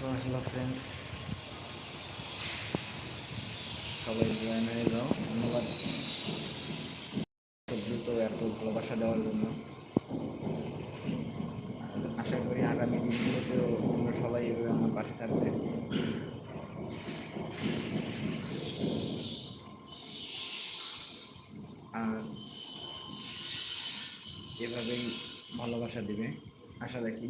Hello friends সবাই join হয়ে যাও, ধন্যবাদ। দ্রুত এত ভালোবাসা দেওয়ার জন্য। আশা করি আগামী দিনগুলোতেও তোমরা সবাই এভাবে আমার পাশে থাকবে। আর এভাবেই ভালোবাসা দিবে, আশা রাখি।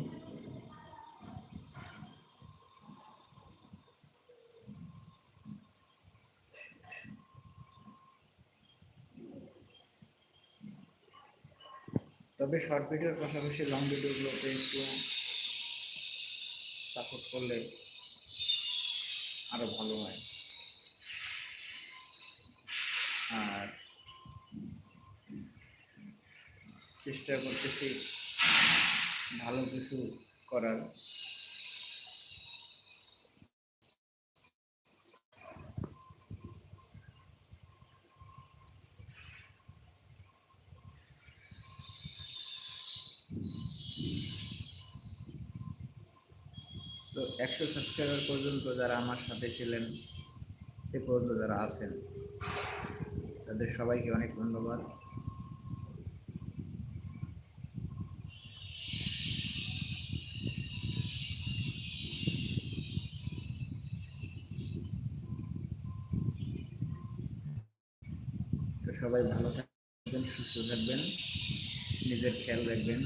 তবে শর্ট ভিডিওর পাশাপাশি লং ভিডিওগুলোতে একটু সাপোর্ট করলে আরও ভালো হয়। আর চেষ্টা করতেছি ভালো কিছু করার। তো একশো সাবস্ক্রাইবার পর্যন্ত যারা আমার সাথে ছিলেন, সে পর্যন্ত যারা আছেন, তাদের সবাইকে অনেক ধন্যবাদ। তো সবাই ভালো থাকবেন, সুস্থ থাকবেন, নিজের খেয়াল রাখবেন।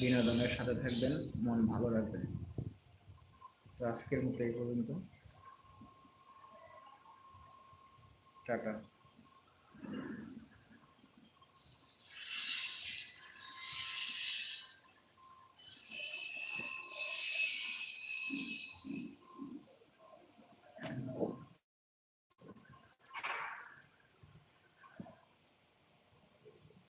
বিনোদনের সাথে থাকবেন মন ভালো রাখবেন। তো আজকের মতো এই পর্যন্ত। টাটা।